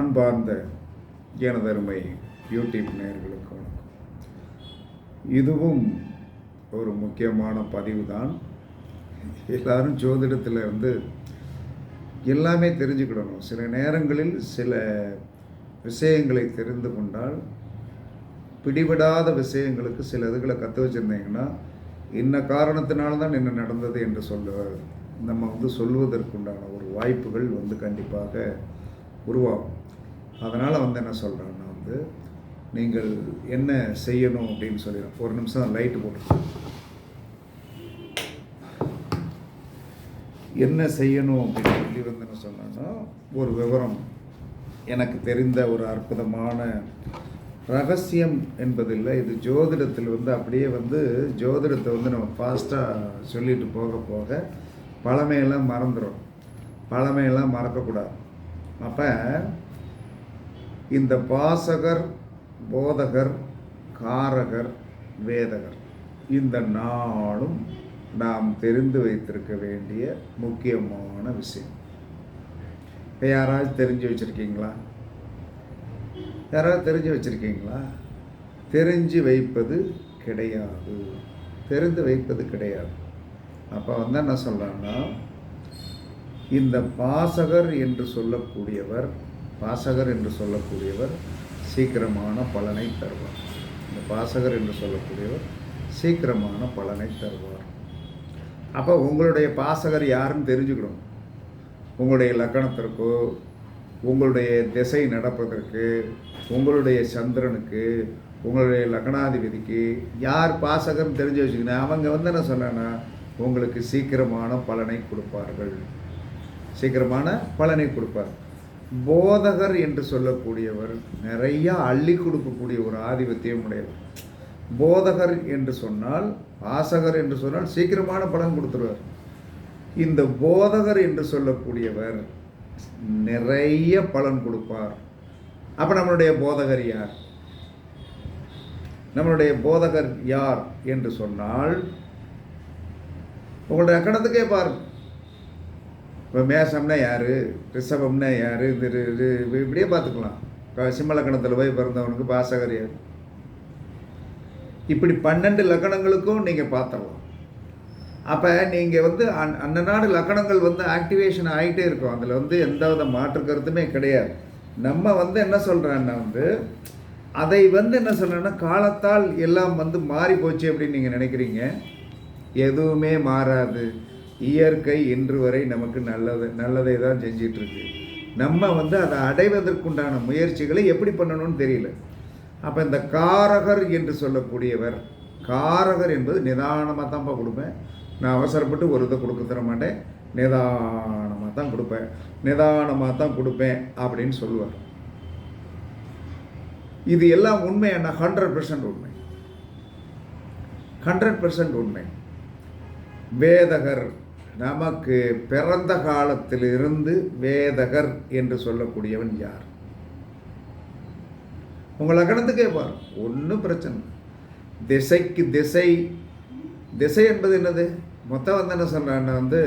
அன்பார்ந்த எனதருமை யூடியூப் நேயர்களுக்கு வணக்கம். இதுவும் ஒரு முக்கியமான பதிவு தான் எல்லாரும் ஜோதிடத்தில் வந்து எல்லாமே தெரிஞ்சுக்கிடணும். சில நேரங்களில் சில விஷயங்களை தெரிந்து கொண்டால் பிடிபடாத விஷயங்களுக்கு சில இதுகளை கற்று வச்சுருந்தீங்கன்னா இன்ன காரணத்தினால தான் என்ன நடந்தது என்று சொல்ல நம்ம வந்து சொல்வதற்குண்டான ஒரு வாய்ப்புகள் வந்து கண்டிப்பாக உருவாகும். அதனால் வந்து என்ன சொல்கிறேன்னா வந்து நீங்கள் என்ன செய்யணும் அப்படின்னு சொல்லிடுறோம் ஒரு நிமிஷம் லைட்டு போட்டு என்ன செய்யணும் அப்படின்னு சொல்லி வந்து என்ன சொன்னேன்னா ஒரு விவரம். எனக்கு தெரிந்த ஒரு அற்புதமான ரகசியம் என்பதில்லை. இது ஜோதிடத்தில் வந்து அப்படியே வந்து ஜோதிடத்தை வந்து நம்ம ஃபாஸ்ட்டாக சொல்லிட்டு போக போக பழமையெல்லாம் மறந்துடும் பழமையெல்லாம் மறக்கக்கூடாது. அப்போ இந்த பாசகர் போதகர் காரகர் வேதகர். இந்த நாளும் நாம் தெரிந்து வைத்திருக்க வேண்டிய முக்கியமான விஷயம். இப்போ யாராவது தெரிஞ்சு வச்சுருக்கீங்களா? யாராவது தெரிஞ்சு வச்சுருக்கீங்களா? தெரிஞ்சு வைப்பது கிடையாது. தெரிந்து வைப்பது கிடையாது. அப்போ வந்து என்ன சொல்கிறான்னா இந்த பாசகர் என்று சொல்லக்கூடியவர் பாசகர் என்று சொல்லக்கூடியவர் சீக்கிரமான பலனை தருவார். இந்த பாசகர் என்று சொல்லக்கூடியவர் சீக்கிரமான பலனை தருவார். அப்போ உங்களுடைய பாசகர் யாருன்னு தெரிஞ்சுக்கணும். உங்களுடைய லக்கணத்திற்கோ உங்களுடைய திசை நடப்பதற்கு உங்களுடைய சந்திரனுக்கு உங்களுடைய லக்னாதிபதிக்கு யார் பாசகர்னு தெரிஞ்சு வச்சுக்கணும் அவங்க வந்து என்ன சொன்னா உங்களுக்கு சீக்கிரமான பலனை கொடுப்பார்கள். சீக்கிரமான பலனை கொடுப்பார். போதகர் என்று சொல்லக்கூடியவர் நிறையா அள்ளி கொடுக்கக்கூடிய ஒரு ஆதிபத்தியம் உடையவர். போதகர் என்று சொன்னால் ஆசகர் என்று சொன்னால் சீக்கிரமான பலன் கொடுத்துருவார். இந்த போதகர் என்று சொல்லக்கூடியவர் நிறைய பலன் கொடுப்பார். அப்போ நம்மளுடைய போதகர் யார்? நம்மளுடைய போதகர் யார் என்று சொன்னால் உங்களுடைய அக்கணத்துக்கே பாருங்கள் இப்போ மேஷம்னா யார்? ரிஷபம்னா யார்? இது இது- இப்படியே பார்த்துக்கலாம். இப்போ சிம்ம லக்கணத்தில் போய் பிறந்தவனுக்கு பாசகர் யார்? இப்படி பன்னெண்டு லக்கணங்களுக்கும் நீங்கள் பார்த்துடலாம் அப்போ நீங்கள் வந்து அன் அன்னநாடு லக்கணங்கள் வந்து ஆக்டிவேஷன் ஆகிட்டே இருக்கும். அதில் வந்து எந்த வித மாற்று கருத்துமே கிடையாது. நம்ம வந்து என்ன சொல்கிறேன்னா வந்து அதை வந்து என்ன சொல்கிறேன்னா காலத்தால் எல்லாம் வந்து மாறி போச்சு அப்படின்னு நீங்கள் நினைக்கிறீங்க? எதுவுமே மாறாது. இயற்கை இன்று வரை நமக்கு நல்லது நல்லதை தான் செஞ்சிட்ருக்கு. நம்ம வந்து அதை அடைவதற்குண்டான முயற்சிகளை எப்படி பண்ணணும்னு தெரியல. அப்போ இந்த காரகர் என்று சொல்லக்கூடியவர் காரகர் என்பது நிதானமாக தான்ப்பா கொடுப்பேன். நான் அவசரப்பட்டு ஒரு இதை கொடுக்க தர மாட்டேன். நிதானமாக தான் கொடுப்பேன். நிதானமாக தான் கொடுப்பேன் அப்படின்னு சொல்லுவார். இது எல்லாம் உண்மை என்ன ஹண்ட்ரட் பர்சன்ட் உண்மை. ஹண்ட்ரட் பர்சன்ட் உண்மை. வேதகர் நமக்கு பிறந்த காலத்திலிருந்து வேதகர் என்று சொல்லக்கூடியவன் யார்? உங்கள் அகனந்து கேட்பார் ஒன்றும் பிரச்சனை இல்லை. திசைக்கு திசை திசை என்பது என்னது? மொத்தம் வந்து என்ன சொல்கிறான்னா வந்து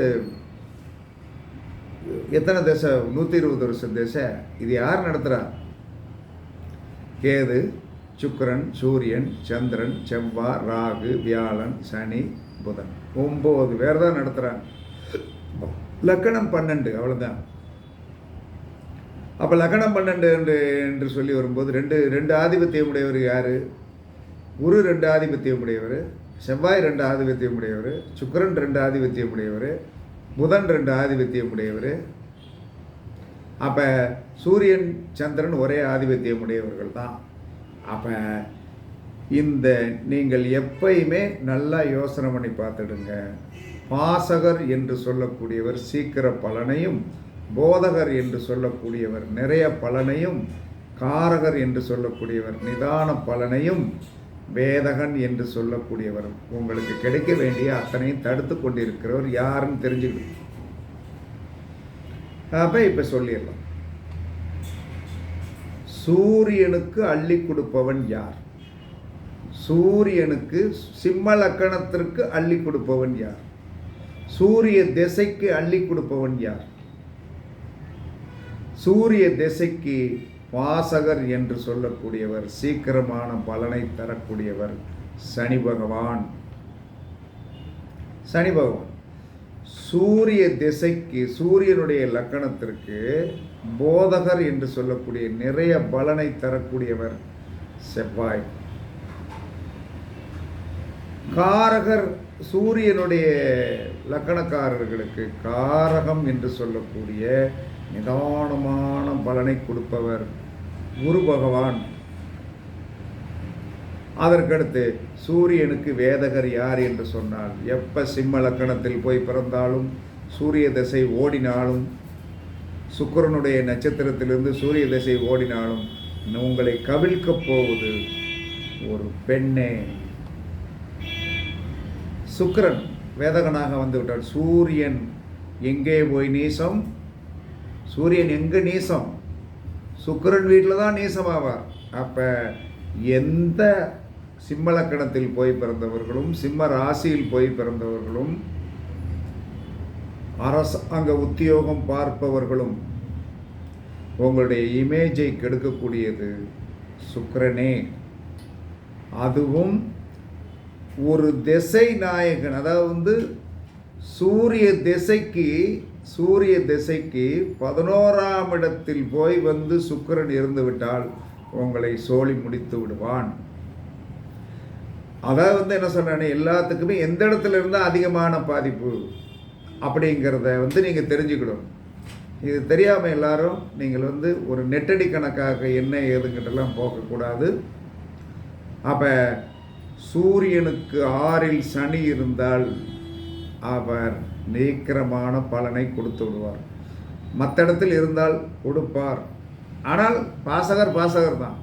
எத்தனை திசை? நூற்றி இருபது வருஷம் திசை. இது யார் நடத்துகிறா கேது சுக்கரன் சூரியன் சந்திரன் செவ்வாய் ராகு வியாழன் சனி புதன். ஒம்பது பேர் தான் நடத்துகிறாங்க லக்கணம் பன்னெண்டு அவ்வளோதான் அப்போ லக்கணம் பன்னெண்டு என்று என்று சொல்லி வரும்போது ரெண்டு ரெண்டு ஆதிபத்தியம் உடையவர் யார்? குரு ரெண்டு ஆதிபத்தியம் உடையவர் செவ்வாய் ரெண்டு ஆதிபத்தியம் உடையவர் சுக்கிரன் ரெண்டு ஆதிபத்தியம் உடையவர் புதன் ரெண்டு ஆதிபத்தியம் உடையவர் அப்போ சூரியன் சந்திரன் ஒரே ஆதிபத்தியம் உடையவர்கள் தான். அப்போ இந்த நீங்கள் எப்பயுமே நல்லா யோசனை பண்ணி பார்த்துடுங்க. பாசகர் என்று சொல்லக்கூடியவர் சீக்கிர பலனையும் போதகர் என்று சொல்லக்கூடியவர் நிறைய பலனையும் காரகர் என்று சொல்லக்கூடியவர் நிதான பலனையும் வேதகன் என்று சொல்லக்கூடியவர். உங்களுக்கு கிடைக்க வேண்டிய அத்தனையும் தடுத்து கொண்டிருக்கிறவர் யாருன்னு தெரிஞ்சுக்கணும். அப்போ இப்போ சொல்லிடலாம். சூரியனுக்கு அள்ளி கொடுப்பவன் யார்? சூரியனுக்கு சிம்ம லக்கணத்திற்கு அள்ளி கொடுப்பவன் யார்? சூரிய திசைக்கு அள்ளி கொடுப்பவன் யார்? சூரிய திசைக்கு வாசகர் என்று சொல்லக்கூடியவர் சீக்கிரமான பலனை தரக்கூடியவர் சனி பகவான். சனி பகவான். சூரிய திசைக்கு சூரியனுடைய லக்கணத்திற்கு போதகர் என்று சொல்லக்கூடிய நிறைய பலனை தரக்கூடியவர் செவ்வாய். காரகர் சூரியனுடைய லக்கணக்காரர்களுக்கு காரகம் என்று சொல்லக்கூடிய நிதானமான பலனை கொடுப்பவர் குரு பகவான். அதற்கடுத்து சூரியனுக்கு வேதகர் யார் என்று சொன்னால் எப்போ சிம்ம லக்கணத்தில் போய் பிறந்தாலும் சூரிய திசை ஓடினாலும் சுக்கிரனுடைய நட்சத்திரத்திலிருந்து சூரிய திசை ஓடினாலும் உங்களை கவிழ்க்கப் போவது ஒரு பெண்ணே. சுக்கரன் வேதகனாக வந்துவிட்டார். சூரியன் எங்கே போய் நீசம்? சூரியன் எங்கே நீசம்? சுக்கரன் வீட்டில் தான் நீசமாவார். அப்போ எந்த சிம்மலக்கணத்தில் போய் பிறந்தவர்களும் சிம்ம ராசியில் போய் பிறந்தவர்களும் அரசாங்க உத்தியோகம் பார்ப்பவர்களும் உங்களுடைய இமேஜை கெடுக்கக்கூடியது சுக்கரனே. அதுவும் ஒரு திசை நாயகன் அதாவது வந்து சூரிய திசைக்கு சூரிய திசைக்கு பதினோராம் இடத்தில் போய் வந்து சுக்கரன் இருந்து விட்டால் உங்களை சோழி முடித்து விடுவான். அதாவது வந்து என்ன சொல்றேன்னு எல்லாத்துக்குமே எந்த இடத்துல இருந்தால் அதிகமான பாதிப்பு அப்படிங்கிறத வந்து நீங்கள் தெரிஞ்சுக்கணும். இது தெரியாமல் எல்லாரும் நீங்கள் வந்து ஒரு நெட்டடி கணக்காக என்ன ஏதுங்கிட்டலாம் போகக்கூடாது. அப்போ சூரியனுக்கு ஆறில் சனி இருந்தால் அவர் நீக்கிரமான பலனை கொடுத்து விடுவார். மற்ற இடத்தில் இருந்தால் கொடுப்பார். ஆனால் பாசகர் பாசகர் தான்.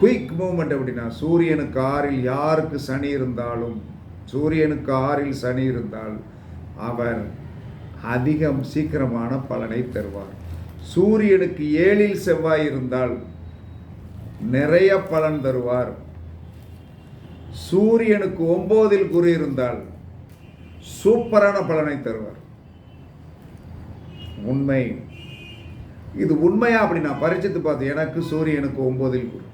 குயிக் மூமெண்ட் அப்படின்னா சூரியனுக்கு ஆறில் யாருக்கு சனி இருந்தாலும் சூரியனுக்கு ஆறில் சனி இருந்தால் அவர் அதிகம் சீக்கிரமான பலனை தருவார். சூரியனுக்கு ஏழில் செவ்வாய் இருந்தால் நிறைய பலன் தருவார். சூரியனுக்கு ஒம்போதில் குரு இருந்தால் சூப்பரான பலனை தருவார். உண்மை. இது உண்மையா அப்படி நான் பரிச்சித்து பார்த்தேன் எனக்கு சூரியனுக்கு ஒம்போதில் குரு.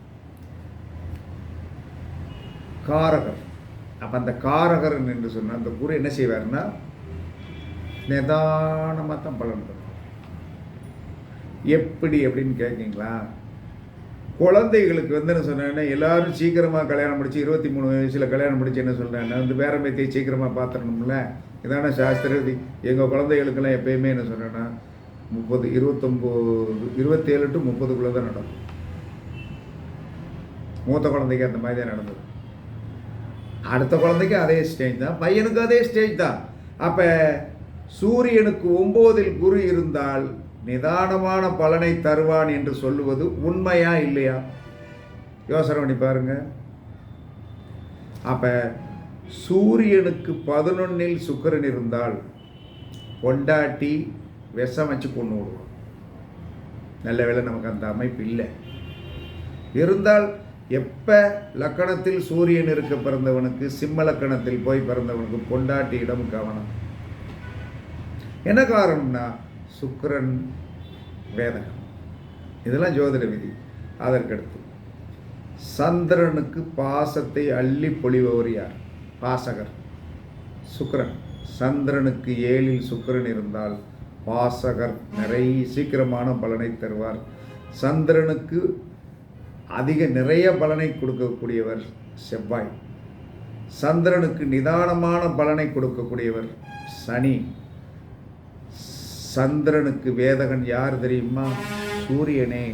காரகர். அப்போ அந்த காரகர் என்று சொன்ன அந்த குரு என்ன செய்வார்னா நிதானமாக தான் பலன் தரும் எப்படி அப்படின்னு கேட்குறீங்களா குழந்தைகளுக்கு வந்து என்ன சொன்னேன்னா எல்லாரும் சீக்கிரமாக கல்யாணம் முடிச்சு இருபத்தி மூணு வயசில் கல்யாணம் முடிச்சு என்ன சொல்கிறேன் வந்து பேரம்பேத்தியை சீக்கிரமாக பார்த்துடணும்ல இதான சாஸ்திர எங்கள் குழந்தைகளுக்கெல்லாம் எப்பயுமே என்ன சொன்னேன்னா முப்பது இருபத்தொம்போது இருபத்தேழு டு முப்பதுக்குள்ளே தான் நடக்கும். மூத்த குழந்தைக்கு அந்த மாதிரி தான் நடந்தது. அடுத்த குழந்தைக்கு அதே ஸ்டேஜ் தான். பையனுக்கு அதே ஸ்டேஜ் தான். அப்போ சூரியனுக்கு ஒம்போதில் குரு இருந்தால் நிதானமான பலனை தருவான் என்று சொல்லுவது உண்மையா இல்லையா? யோசனை பண்ணி பாருங்க. அப்ப சூரியனுக்கு பதினொன்னில் சுக்கிரன் இருந்தால் பொண்டாட்டி விஷம் வச்சு கொண்டு விடுவோம் நல்ல வேலை நமக்கு அந்த அமைப்பு இல்லை. இருந்தால் எப்போ லக்கணத்தில் சூரியன் இருக்க பிறந்தவனுக்கு சிம்ம லக்கணத்தில் போய் பிறந்தவனுக்கு பொண்டாட்டியிடம் கவனம்? என்ன காரணம்னா சுக்கரன் வேதகம். இதெல்லாம் ஜோதிட விதி. அதற்கடுத்து சந்திரனுக்கு பாசத்தை அள்ளி பொழிபவர் யார்? பாசகர். சுக்கரன். சந்திரனுக்கு ஏழில் சுக்கரன் இருந்தால் பாசகர் நிறைய சீக்கிரமான பலனை தருவார். சந்திரனுக்கு அதிக நிறைய பலனை கொடுக்கக்கூடியவர் செவ்வாய். சந்திரனுக்கு நிதானமான பலனை கொடுக்கக்கூடியவர் சனி. சந்திரனுக்கு வேதகன் யார் தெரியுமா? சூரியனே.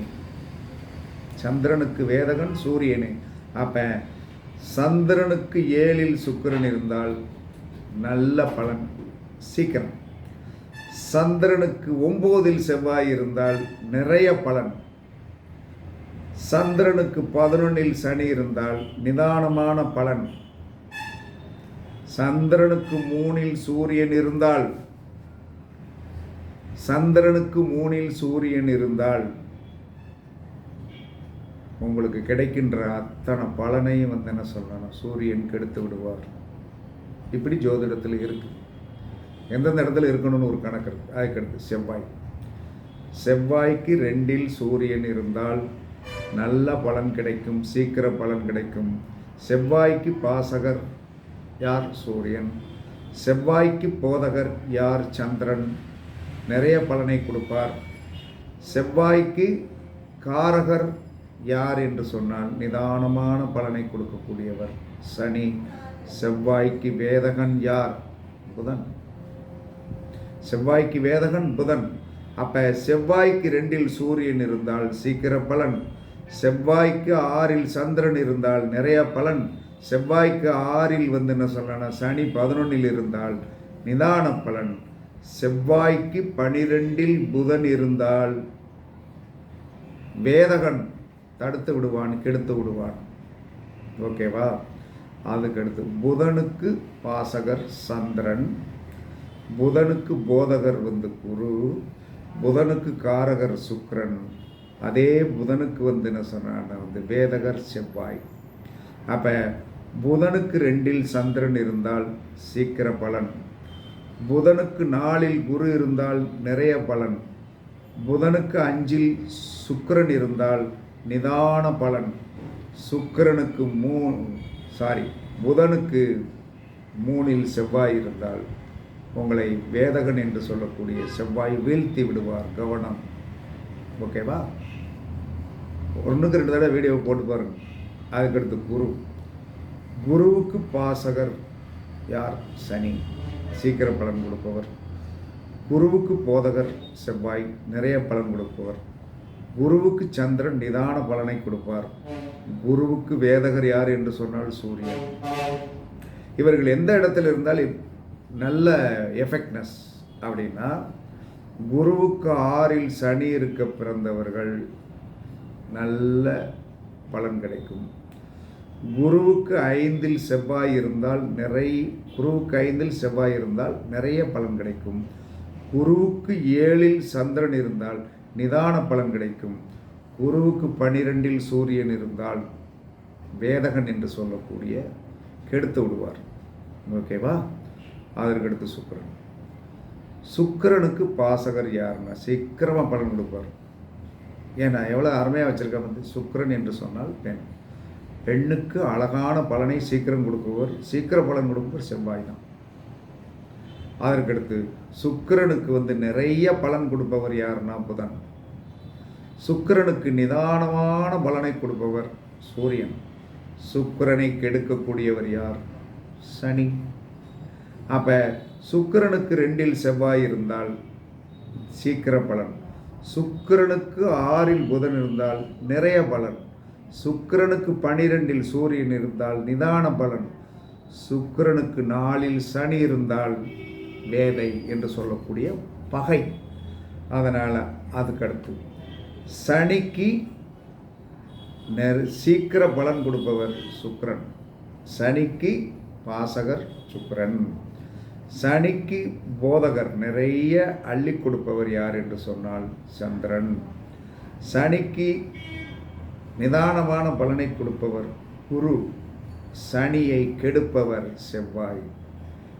சந்திரனுக்கு வேதகன் சூரியனே. அப்ப சந்திரனுக்கு ஏழில் சுக்கிரன் இருந்தால் நல்ல பலன் சீக்கிரம். சந்திரனுக்கு ஒம்போதில் செவ்வாய் இருந்தால் நிறைய பலன். சந்திரனுக்கு பதினொன்னில் சனி இருந்தால் நிதானமான பலன். சந்திரனுக்கு மூணில் சூரியன் இருந்தால் சந்திரனுக்கு மூணில் சூரியன் இருந்தால் உங்களுக்கு கிடைக்கின்ற அத்தனை பலனையும் வந்து என்ன சொல்லணும்? சூரியன் கெடுத்து விடுவார். இப்படி ஜோதிடத்தில் இருக்கு. எந்தெந்த இடத்துல இருக்கணும்னு ஒரு கணக்கு இருக்கு. அதுக்கடுத்து செவ்வாய். செவ்வாய்க்கு ரெண்டில் சூரியன் இருந்தால் நல்ல பலன் கிடைக்கும். சீக்கிர பலன் கிடைக்கும். செவ்வாய்க்கு பாசகர் யார்? சூரியன். செவ்வாய்க்கு போதகர் யார்? சந்திரன். நிறைய பலனை கொடுப்பார். செவ்வாய்க்கு காரகர் யார் என்று சொன்னால் நிதானமான பலனை கொடுக்கக்கூடியவர் சனி. செவ்வாய்க்கு வேதகன் யார்? புதன். செவ்வாய்க்கு வேதகன் புதன். அப்போ செவ்வாய்க்கு ரெண்டில் சூரியன் இருந்தால் சீக்கிர பலன். செவ்வாய்க்கு ஆறில் சந்திரன் இருந்தால் நிறைய பலன். செவ்வாய்க்கு ஆறில் வந்து என்ன சொல்லணும் சனி பதினொன்னில் இருந்தால் நிதான பலன். செவ்வாய்க்கு பனிரெண்டில் புதன் இருந்தால் வேதகன் தடுத்து விடுவான் கெடுத்து விடுவான். ஓகேவா? அதுக்கடுத்து புதனுக்கு பாசகர் சந்திரன் புதனுக்கு போதகர் வந்து குரு புதனுக்கு காரகர் சுக்கிரன். அதே புதனுக்கு வந்து என்ன சொன்னான் வந்து வேதகர் செவ்வாய். அப்போ புதனுக்கு ரெண்டில் சந்திரன் இருந்தால் சீக்கிர பலன். புதனுக்கு நாளில் குரு இருந்தால் நிறைய பலன். புதனுக்கு அஞ்சில் சுக்கிரன் இருந்தால் நிதான பலன். சுக்கிரனுக்கு மூ சாரி புதனுக்கு மூணில் செவ்வாய் இருந்தால் உங்களை வேதகன் என்று சொல்லக்கூடிய செவ்வாய் வீழ்த்தி விடுவார் கவனம். ஓகேவா ஒன்றுக்கு ரெண்டு தடவை வீடியோ போட்டு பாருங்க. அதுக்கடுத்து குரு. குருவுக்கு பாசகர் யார்? சனி. சீக்கிரம் பலன் கொடுப்பவர். குருவுக்கு போதகர் செவ்வாய் நிறைய பலன் கொடுப்பவர். குருவுக்கு சந்திரன் நிதான பலனை கொடுப்பார். குருவுக்கு வேதகர் யார் என்று சொன்னால் சூரியன். இவர்கள் எந்த இடத்துல இருந்தால் நல்ல எஃபெக்ட்னஸ் அப்படின்னா குருவுக்கு ஆறில் சனி இருக்க பிறந்தவர்கள் நல்ல பலன் கிடைக்கும். குருவுக்கு ஐந்தில் செவ்வாய் இருந்தால் நிறைய குருவுக்கு ஐந்தில் செவ்வாய் இருந்தால் நிறைய பலன் கிடைக்கும். குருவுக்கு ஏழில் சந்திரன் இருந்தால் நிதான பலன் கிடைக்கும். குருவுக்கு பனிரெண்டில் சூரியன் இருந்தால் வேதகன் என்று சொல்லக்கூடிய கெடுத்து விடுவார். ஓகேவா அதற்கடுத்து சுக்கரன். சுக்கரனுக்கு பாசகர் யாருன்னா சீக்கிரமாக பலன் கொடுப்பார். ஏன்னா எவ்வளோ அருமையாக வச்சிருக்க வந்து சுக்கிரன் என்று சொன்னால் பெண். பெண்ணுக்கு அழகான பலனை சீக்கிரம் கொடுப்பவர் சீக்கிர பலன் கொடுப்பவர் செவ்வாய் தான். அதற்கடுத்து சுக்கிரனுக்கு வந்து நிறைய பலன் கொடுப்பவர் யாருன்னா புதன் சுக்கிரனுக்கு நிதானமான பலனை கொடுப்பவர் சூரியன். சுக்கிரனை கெடுக்கக்கூடியவர் யார்? சனி. அப்போ சுக்கிரனுக்கு ரெண்டில் செவ்வாய் இருந்தால் சீக்கிர பலன். சுக்கிரனுக்கு ஆறில் புதன் இருந்தால் நிறைய பலன். சுக்கரனுக்கு பனிரெண்டில் சூரியன் இருந்தால் நிதான பலன். சுக்கரனுக்கு நாளில் சனி இருந்தால் வேதை என்று சொல்லக்கூடிய பகை. அதனால் அதுக்கடுத்து சனிக்கு நெரு சீக்கிர பலன் கொடுப்பவர் சுக்கிரன். சனிக்கு பாசகர் சுக்கரன். சனிக்கு போதகர் நிறைய அள்ளி கொடுப்பவர் யார் என்று சொன்னால் சந்திரன். சனிக்கு நிதானமான பலனை கொடுப்பவர் குரு சனியை கெடுப்பவர் செவ்வாய்.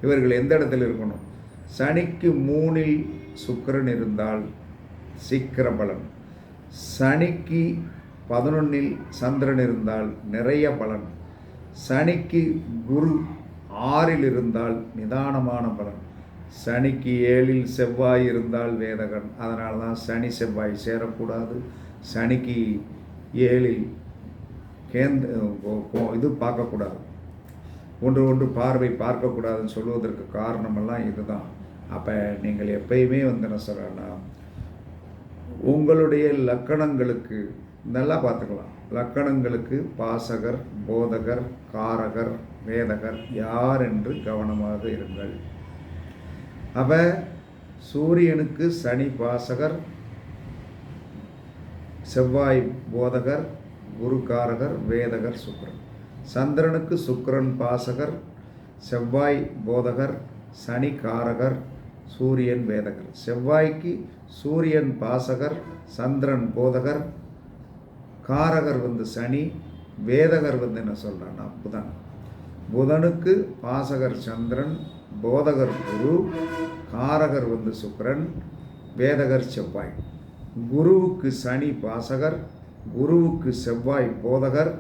இவர்கள் எந்த இடத்துல இருக்கணும்? சனிக்கு மூணில் சுக்கிரன் இருந்தால் சீக்கிர பலன். சனிக்கு பதினொன்னில் சந்திரன் இருந்தால் நிறைய பலன். சனிக்கு குரு ஆறில் இருந்தால் நிதானமான பலன். சனிக்கு ஏழில் செவ்வாய் இருந்தால் வேதகன். அதனால தான் சனி செவ்வாய் சேரக்கூடாது. சனிக்கு ஏழில் கேந்த இது பார்க்கக்கூடாது. ஒன்று ஒன்று பார்வை பார்க்கக்கூடாதுன்னு சொல்வதற்கு காரணமெல்லாம் இதுதான். அப்போ நீங்கள் எப்பயுமே வந்து என்ன சொல்கிறேன்னா உங்களுடைய லக்கணங்களுக்கு நல்லா பார்த்துக்கலாம். லக்கணங்களுக்கு பாசகர் போதகர் காரகர் வேதகர் யார் என்று கவனமாக இருங்கள். அப்போ சூரியனுக்கு சனி பாசகர் செவ்வாய் போதகர் குருகாரகர் வேதகர் சுக்கரன். சந்திரனுக்கு சுக்கரன் பாசகர் செவ்வாய் போதகர் சனி காரகர் சூரியன் வேதகர். செவ்வாய்க்கு சூரியன் பாசகர் சந்திரன் போதகர் காரகர் வந்து சனி வேதகர் வந்து என்ன சொல்கிறான்னா புதன். புதனுக்கு பாசகர் சந்திரன் போதகர் குரு காரகர் வந்து சுக்கரன் வேதகர் செவ்வாய். குருவுக்கு சனி பாசகர் குருவுக்கு செவ்வாய் போதகர்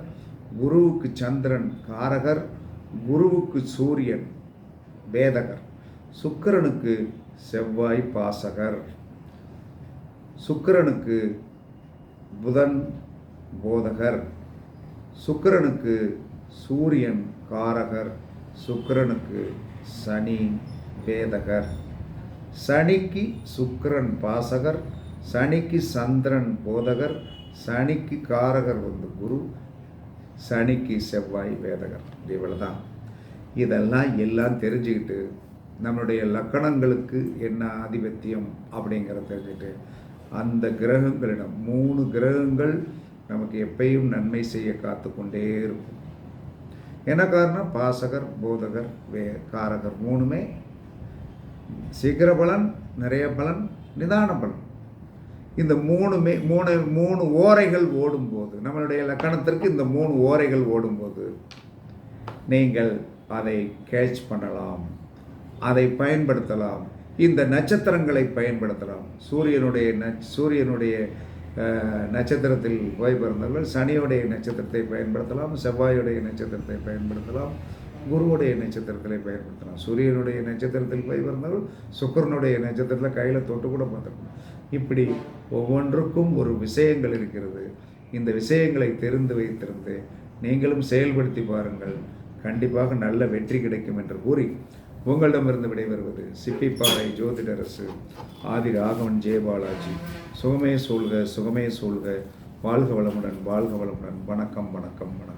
குருவுக்கு சந்திரன் காரகர் குருவுக்கு சூரியன் வேதகர் சுக்கிரனுக்கு செவ்வாய் பாசகர். சுக்கிரனுக்கு புதன் போதகர். சுக்கிரனுக்கு சூரியன் காரகர். சுக்கரனுக்கு சனி வேதகர் சனிக்கு சுக்கிரன் பாசகர். சனிக்கு சந்திரன் போதகர் சனிக்கு காரகர் வந்து குரு சனிக்கு செவ்வாய் வேதகர். இவ்வளவுதான். இதெல்லாம் எல்லாம் தெரிஞ்சுக்கிட்டு நம்மளுடைய லக்கணங்களுக்கு என்ன ஆதிபத்தியம் அப்படிங்கிறத தெரிஞ்சுட்டு அந்த கிரகங்களிடம் மூணு கிரகங்கள் நமக்கு எப்பயும் நன்மை செய்ய காத்து கொண்டே இருக்கும். என்ன காரணம்? பாசகர் போதகர் வே காரகர் மூணுமே சீக்கிர பலன் நிறைய பலன் நிதான பலன். இந்த மூணுமே மூணு மூணு ஓரைகள் ஓடும்போது நம்மளுடைய லக்கணத்திற்கு இந்த மூணு ஓரைகள் ஓடும்போது நீங்கள் அதை கேட்ச் பண்ணலாம் அதை பயன்படுத்தலாம். இந்த நட்சத்திரங்களை பயன்படுத்தலாம். சூரியனுடைய நச் சூரியனுடைய நட்சத்திரத்தில் போய் பிறந்தவர்கள் சனியுடைய நட்சத்திரத்தை பயன்படுத்தலாம் செவ்வாயுடைய நட்சத்திரத்தை பயன்படுத்தலாம் குருவுடைய நட்சத்திரத்திலே பயன்படுத்தலாம். சூரியனுடைய நட்சத்திரத்தில் போய் பிறந்தவர்கள் சுக்கிரனுடைய நட்சத்திரத்தில் கையில் தொட்டு கூட பார்த்துருக்கணும். இப்படி ஒவ்வொன்றுக்கும் ஒரு விஷயங்கள் இருக்கிறது. இந்த விஷயங்களை தெரிந்து வைத்திருந்து நீங்களும் செயல்படுத்தி பாருங்கள். கண்டிப்பாக நல்ல வெற்றி கிடைக்கும் என்று கூறி உங்களிடமிருந்து விடைபெறுவது சிப்பிப்பாறை ஜோதிடரசு ஆதி ராகவன் ஜெயபாலாஜி சுகமே சூழ்க சுகமே சூழ்க. வாழ்க வளமுடன் வாழ்க வளமுடன். வணக்கம் வணக்கம் வணக்கம்.